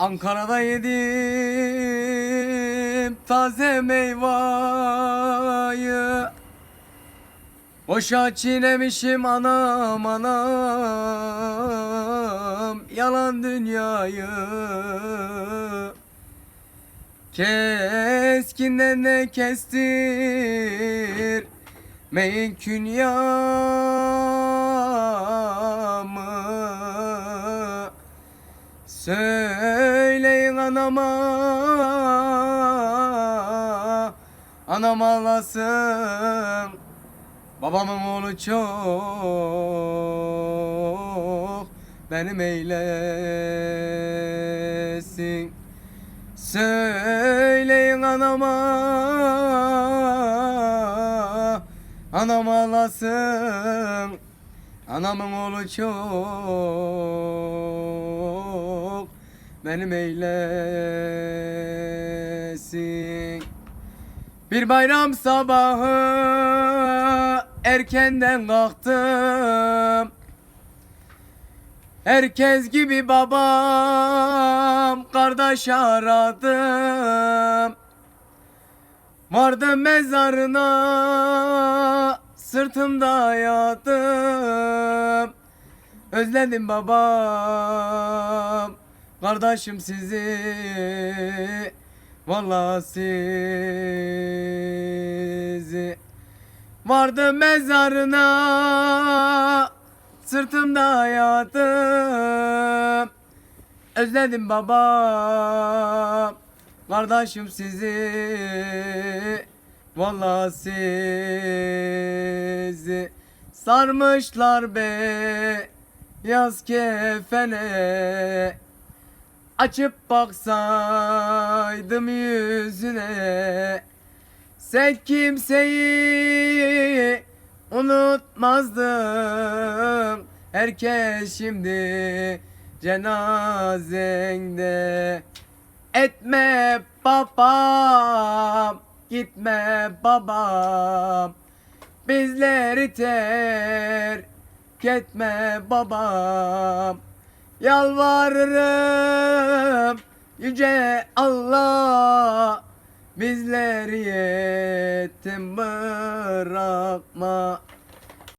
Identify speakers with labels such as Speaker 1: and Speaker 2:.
Speaker 1: Ankara'da yedim taze meyveyi. Boşa çiğnemişim anam anam Yalan dünyayı. Keskinden ne kestir Meyin künyamı Söyleyin anama. Anam ağlasın. Babamın oğlu çok Benim eylesin. Söyleyin anama. Anam ağlasın. Anamın oğlu çok Benim eylesin. Bir bayram sabahı Erkenden kalktım. Herkes gibi babam Kardeş aradım. Vardım mezarına Sırtımda yattım. Özledim babam Kardeşim sizi Vallahi sizi. Vardım mezarına Sırtımda yattım Özledim babam. Kardeşim sizi Vallahi sizi. Sarmışlar be Yaz kefene Açıp baksaydım yüzüne. Sen kimseyi unutmazdım. Herkes şimdi cenazende. Etme babam Gitme babam. Bizleri terk etme babam. Yalvarırım yüce Allah Bizleri yetim bırakma